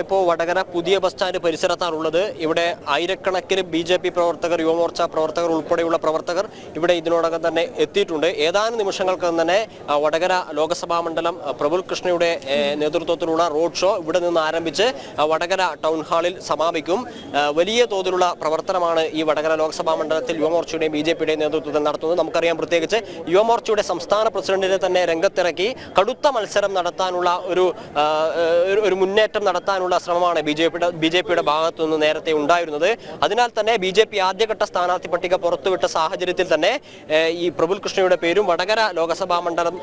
നമ്മളിപ്പോൾ വടകര പുതിയ bus stand പരിസരത്താണുള്ളത്. ഇവിടെ ആയിരക്കണക്കിന് ബി ജെ പി പ്രവർത്തകർ യുവമോർച്ച പ്രവർത്തകർ ഉൾപ്പെടെയുള്ള പ്രവർത്തകർ ഇവിടെ ഇതിനോടകം തന്നെ എത്തിയിട്ടുണ്ട്. ഏതാനും നിമിഷങ്ങൾക്ക് തന്നെ വടകര ലോക്സഭാ മണ്ഡലം പ്രഭുൽ കൃഷ്ണയുടെ നേതൃത്വത്തിലുള്ള റോഡ് ഷോ ഇവിടെ നിന്ന് ആരംഭിച്ച് വടകര ടൗൺ ഹാളിൽ സമാപിക്കും. വലിയ തോതിലുള്ള പ്രവർത്തനമാണ് ഈ വടകര ലോക്സഭാ മണ്ഡലത്തിൽ യുവമോർച്ചയുടെയും ബി ജെ പിയുടെയും നേതൃത്വത്തിൽ നടത്തുന്നത്. നമുക്കറിയാം പ്രത്യേകിച്ച് യുവമോർച്ചയുടെ സംസ്ഥാന പ്രസിഡന്റിനെ തന്നെ രംഗത്തിറക്കി കടുത്ത മത്സരം നടത്താനുള്ള ഒരു- ഒരു മുന്നേറ്റം നടത്താനുള്ള ശ്രമമാണ് ബി ജെ പിയുടെ ബി ജെ പിയുടെ ഭാഗത്തു നിന്ന് നേരത്തെ ഉണ്ടായിരുന്നത്. അതിനാൽ തന്നെ ബി ജെ പി ആദ്യഘട്ട സ്ഥാനാർത്ഥി പട്ടിക പുറത്തുവിട്ട സാഹചര്യത്തിൽ തന്നെ ഈ പ്രബുൽ കൃഷ്ണയുടെ പേരും വടകര ലോക്സഭാ മണ്ഡലം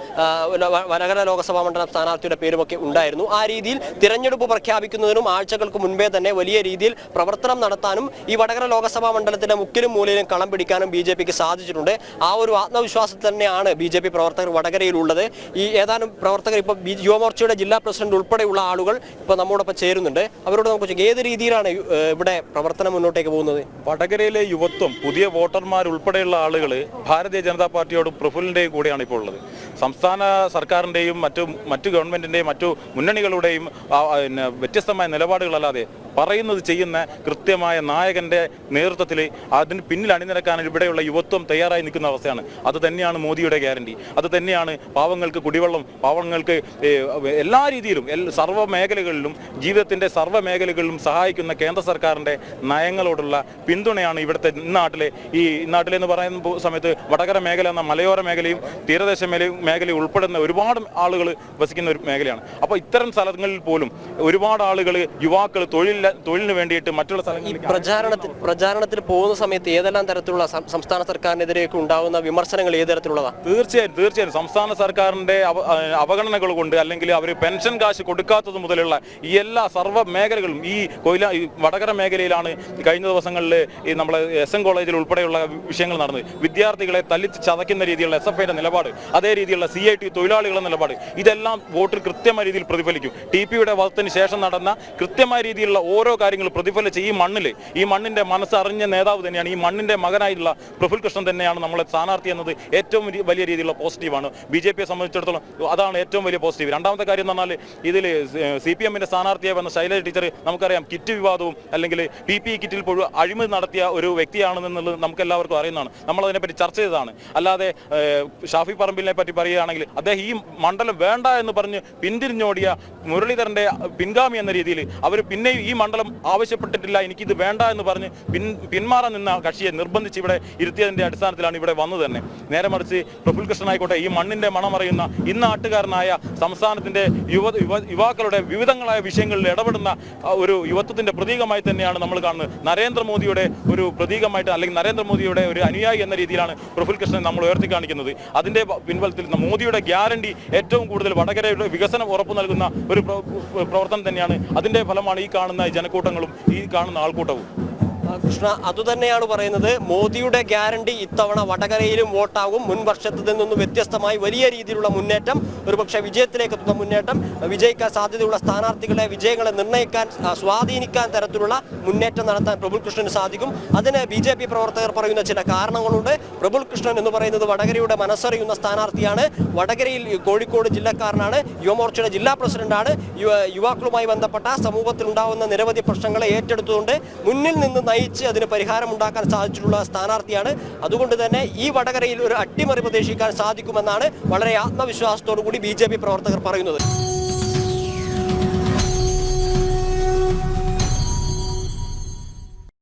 വടകര ലോക്സഭാ മണ്ഡലം സ്ഥാനാർത്ഥിയുടെ പേരുമൊക്കെ ഉണ്ടായിരുന്നു. ആ രീതിയിൽ തിരഞ്ഞെടുപ്പ് പ്രഖ്യാപിക്കുന്നതിനും ആഴ്ചകൾക്ക് മുൻപേ തന്നെ വലിയ രീതിയിൽ പ്രവർത്തനം നടത്താനും ഈ വടകര ലോക്സഭാ മണ്ഡലത്തിന്റെ മുക്കിലും മൂലയിലും കളം പിടിക്കാനും ബി ജെ പിക്ക് സാധിച്ചിട്ടുണ്ട്. ആ ഒരു ആത്മവിശ്വാസത്തിൽ തന്നെയാണ് ബി ജെ പി പ്രവർത്തകർ വടകരയിലുള്ളത്. ഈ ഏതാനും പ്രവർത്തകർ ഇപ്പോൾ യുവമോർച്ചയുടെ ജില്ലാ പ്രസിഡന്റ് ഉൾപ്പെടെയുള്ള ആളുകൾ ഇപ്പോൾ നമ്മോടൊപ്പം ചേരുന്നുണ്ട് അവരോട് നമുക്ക് ഏത് രീതിയിലാണ് ഇവിടെ പ്രവർത്തനം മുന്നോട്ടേക്ക് പോകുന്നത്? വടകരയിലെ യുവത്വം പുതിയ വോട്ടർമാർ ഉൾപ്പെടെയുള്ള ആളുകൾ ഭാരതീയ ജനതാ പാർട്ടിയോടും പ്രഫുലിന്റെയും കൂടെയാണ് ഇപ്പോൾ ഉള്ളത്. സംസ്ഥാന സർക്കാരിന്റെയും മറ്റു മറ്റു ഗവൺമെന്റിന്റെയും മറ്റു മുന്നണികളുടെയും പിന്നെ വ്യത്യസ്തമായ നിലപാടുകളല്ലാതെ പറയുന്നത് ചെയ്യുന്ന കൃത്യമായ നായകന്റെ നേതൃത്വത്തിൽ അതിന് പിന്നിൽ അണിനിരക്കാൻ ഇവിടെയുള്ള യുവത്വം തയ്യാറായി നിൽക്കുന്ന അവസ്ഥയാണ്. അത് തന്നെയാണ് മോദിയുടെ ഗ്യാരണ്ടി. അത് തന്നെയാണ് പാവങ്ങൾക്ക് കുടിവെള്ളം പാവങ്ങൾക്ക് എല്ലാ രീതിയിലും സർവ മേഖലകളിലും ജീവിതത്തിന്റെ സർവ മേഖലകളിലും സഹായിക്കുന്ന കേന്ദ്ര സർക്കാരിന്റെ നയങ്ങളോടുള്ള പിന്തുണയാണ് ഇവിടുത്തെ ഇന്നാട്ടിലെ ഈ നാട്ടിലെന്ന് പറയുന്ന സമയത്ത് വടകര മേഖല എന്ന മലയോര മേഖലയും തീരദേശ മേഖല ഉൾപ്പെടുന്ന ഒരുപാട് ആളുകൾ വസിക്കുന്ന ഒരു മേഖലയാണ്. അപ്പോൾ ഇത്തരം സ്ഥലങ്ങളിൽ പോലും ഒരുപാട് ആളുകൾ യുവാക്കൾ തൊഴിൽ തൊഴിലിന് വേണ്ടിയിട്ട് മറ്റുള്ള സ്ഥലങ്ങളിൽ പ്രചാരണത്തിൽ പ്രചാരണത്തിൽ പോകുന്ന സമയത്ത് ഏതെല്ലാം തരത്തിലുള്ള സംസ്ഥാന സർക്കാരിനെതിരെയൊക്കെ ഉണ്ടാകുന്ന വിമർശനങ്ങൾ ഏത് തരത്തിലുള്ളതാണ് തീർച്ചയായും തീർച്ചയായും. സംസ്ഥാന സർക്കാരിന്റെ അവ- അവഗണനകൾ കൊണ്ട് അല്ലെങ്കിൽ അവർ പെൻഷൻ കാശ് കൊടുക്കാത്തത് മുതലുള്ള ഈ എല്ലാ സർവ മേഖലകളും ഈ കൊയില വടകര മേഖലയിലാണ് കഴിഞ്ഞ ദിവസങ്ങളിൽ ഈ നമ്മളെ എസ് എൻ കോളേജിൽ ഉൾപ്പെടെയുള്ള വിഷയങ്ങൾ നടന്നത്. വിദ്യാർത്ഥികളെ തല്ലി ചതയ്ക്കുന്ന രീതിയിലുള്ള എസ് എഫ് ഐയുടെ നിലപാട് അതേ രീതിയിലുള്ള സി ഐ ടി തൊഴിലാളികളുടെ നിലപാട്. ഇതെല്ലാം വോട്ടിൽ കൃത്യമായ രീതിയിൽ പ്രതിഫലിക്കും. ടി പിയുടെ വധത്തിന് ശേഷം നടന്ന കൃത്യമായ രീതിയിലുള്ള ഓരോ കാര്യങ്ങളും പ്രതിഫലിച്ച് ഈ മണ്ണിൽ ഈ മണ്ണിന്റെ മനസ്സറിഞ്ഞ നേതാവ് തന്നെയാണ് ഈ മണ്ണിന്റെ മകനായിട്ടുള്ള പ്രഫുൽ കൃഷ്ണൻ തന്നെയാണ് നമ്മളെ സ്ഥാനാർത്ഥി എന്നത് ഏറ്റവും വലിയ- രീതിയിലുള്ള പോസിറ്റീവാണ്. ബി ജെ പിയെ സംബന്ധിച്ചിടത്തോളം അതാണ് ഏറ്റവും വലിയ പോസിറ്റീവ്. രണ്ടാമത്തെ കാര്യം എന്ന് പറഞ്ഞാൽ ഇതിൽ സി പി എമ്മിന്റെ സ്ഥാനാർത്ഥിയായി വന്ന ശൈലജ ടീച്ചർ നമുക്കറിയാം കിറ്റ് വിവാദവും അല്ലെങ്കിൽ പി പി കിറ്റിൽ പോലും അഴിമതി നടത്തിയ ഒരു വ്യക്തിയാണെന്നുള്ളത് നമുക്ക് എല്ലാവർക്കും അറിയുന്നതാണ്. നമ്മൾ അതിനെപ്പറ്റി ചർച്ച ചെയ്തതാണ്. അല്ലാതെ ഷാഫി പറമ്പിലിനെ പറ്റി പറയുകയാണെങ്കിൽ അദ്ദേഹം ഈ മണ്ഡലം വേണ്ട എന്ന് പറഞ്ഞ് പിന്തിരിഞ്ഞോടിയ മുരളീധരന്റെ പിൻഗാമി എന്ന രീതിയിൽ അവർ പിന്നെ ഈ മണ്ഡലം ആവശ്യപ്പെട്ടിട്ടില്ല എനിക്കിത് വേണ്ട എന്ന് പറഞ്ഞ് പിൻ പിന്മാറാൻ നിന്ന കക്ഷിയെ നിർബന്ധിച്ച് ഇവിടെ ഇരുത്തിയതിന്റെ അടിസ്ഥാനത്തിലാണ് ഇവിടെ വന്നത് തന്നെ. നേരെ മറിച്ച് പ്രഫുൽ കൃഷ്ണനായിക്കോട്ടെ ഈ മണ്ണിന്റെ മണമറിയുന്ന ഇന്ന് നാട്ടുകാരനായ സംസ്ഥാനത്തിന്റെ യുവ യുവ- യുവാക്കളുടെ വിവിധങ്ങളായ വിഷയങ്ങളിൽ ഇടപെടുന്ന ഒരു യുവത്വത്തിന്റെ പ്രതീകമായി തന്നെയാണ് നമ്മൾ കാണുന്നത്. നരേന്ദ്രമോദിയുടെ ഒരു പ്രതീകമായിട്ട് അല്ലെങ്കിൽ നരേന്ദ്രമോദിയുടെ ഒരു അനുയായി എന്ന രീതിയിലാണ് പ്രഫുൽ കൃഷ്ണൻ നമ്മൾ ഉയർത്തി കാണിക്കുന്നത്. അതിന്റെ പിൻബലത്തിൽ മോദിയുടെ ഗ്യാരണ്ടി ഏറ്റവും കൂടുതൽ വടകരയുടെ വികസനം ഉറപ്പു നൽകുന്ന ഒരു പ്ര- പ്ര- പ്രവർത്തനം തന്നെയാണ് അതിന്റെ ഫലമാണ് ഈ കാണുന്ന ജനക്കൂട്ടങ്ങളും ഈ കാണുന്ന ആൾക്കൂട്ടവും. കൃഷ്ണ അതുതന്നെയാണ് പറയുന്നത്. മോദിയുടെ ഗ്യാരണ്ടി ഇത്തവണ വടകരയിലും വോട്ടാകും. മുൻ വർഷത്തിൽ നിന്നും വ്യത്യസ്തമായി വലിയ രീതിയിലുള്ള മുന്നേറ്റം ഒരുപക്ഷെ വിജയത്തിലേക്ക് എത്തുന്ന മുന്നേറ്റം വിജയിക്കാൻ സാധ്യതയുള്ള സ്ഥാനാർത്ഥികളെ വിജയങ്ങളെ നിർണയിക്കാൻ സ്വാധീനിക്കാൻ തരത്തിലുള്ള മുന്നേറ്റം നടത്താൻ പ്രഭുൽ കൃഷ്ണന് സാധിക്കും. അതിന് ബി ജെ പി പ്രവർത്തകർ പറയുന്ന ചില കാരണങ്ങളുണ്ട്. പ്രഭുൽ കൃഷ്ണൻ എന്ന് പറയുന്നത് വടകരയുടെ മനസ്സറിയുന്ന സ്ഥാനാർത്ഥിയാണ്. വടകരയിൽ കോഴിക്കോട് ജില്ലക്കാരനാണ്. യുവമോർച്ചയുടെ ജില്ലാ പ്രസിഡന്റാണ്. യുവ- യുവാക്കളുമായി ബന്ധപ്പെട്ട സമൂഹത്തിൽ ഉണ്ടാകുന്ന നിരവധി പ്രശ്നങ്ങളെ ഏറ്റെടുത്തുകൊണ്ട് മുന്നിൽ നിന്ന് നയിച്ച് അതിന് പരിഹാരം ഉണ്ടാക്കാൻ സാധിച്ചിട്ടുള്ള സ്ഥാനാർത്ഥിയാണ്. അതുകൊണ്ട് തന്നെ ഈ വടകരയിൽ ഒരു അട്ടിമറി പ്രതീക്ഷിക്കാൻ സാധിക്കുമെന്നാണ് വളരെ ആത്മവിശ്വാസത്തോടു കൂടി ബി പ്രവർത്തകർ പറയുന്നത്.